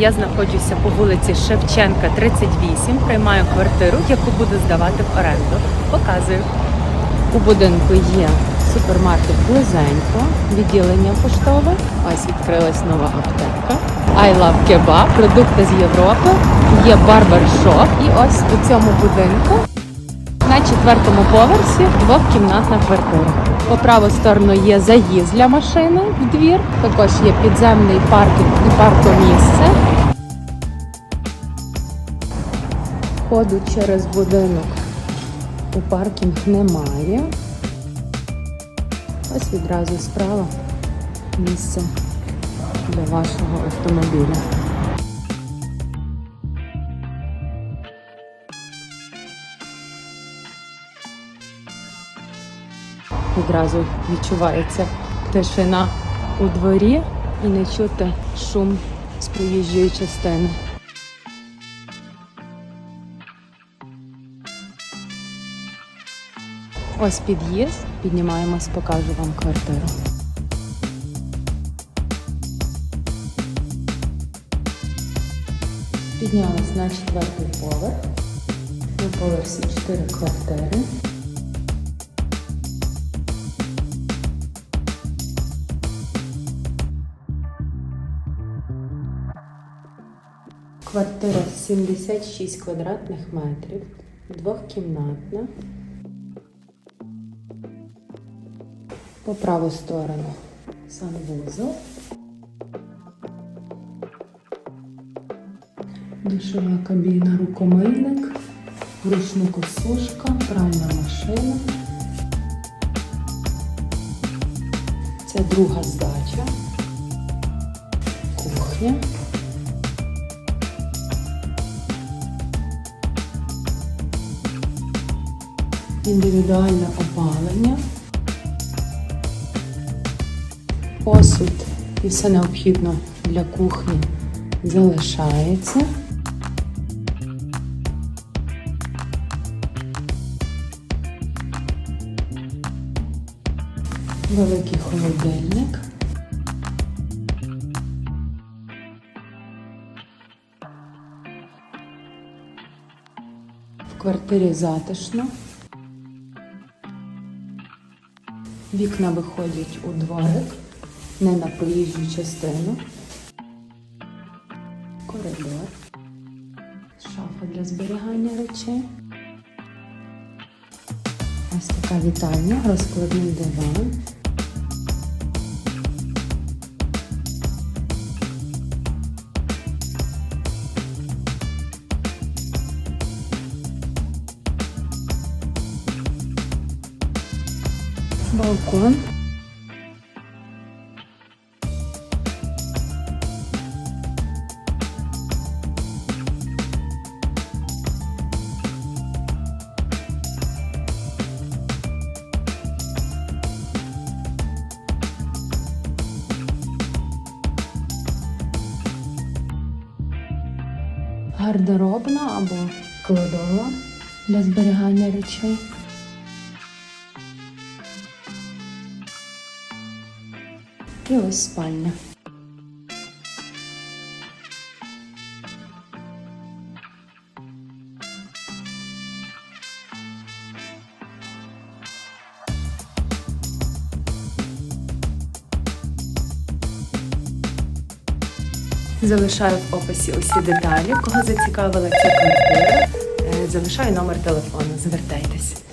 Я знаходжуся по вулиці Шевченка, 38. Приймаю квартиру, яку буду здавати в оренду. Показую. У будинку є супермаркет близенько, відділення поштове. Ось відкрилась нова аптека. I love kebab, продукти з Європи. Є барбершоп. І ось у цьому будинку на четвертому поверсі двохкімнатна квартира. По праву сторону є заїзд для машини в двір. Також є підземний паркінг і паркомісце. Ходу через будинок у паркінг немає. Ось відразу справа місце для вашого автомобіля. Відразу відчувається тишина у дворі і не чути шум з проїжджої частини. Ось під'їзд. Піднімаємось, покажу вам квартиру. Піднялась на четвертий поверх. На поверсі чотири квартири. Квартира 76 квадратних метрів, двохкімнатна. По праву сторону санвузол. Душова кабіна, рукомийник, рушнику сушка, пральна машина. Це друга здача, кухня. Індивідуальне опалення, посуд і все необхідно для кухні залишається. Великий холодильник. В квартирі затишно. Вікна виходять у дворик, не на проїжджу частину. Коридор. Шафа для зберігання речей. Ось така вітальня, розкладний диван. Балкон. Гардеробна або кладова для зберігання речей. І ось спальня. Залишаю в описі усі деталі, кого зацікавила ця квартира. Е, Залишаю номер телефону. Звертайтесь.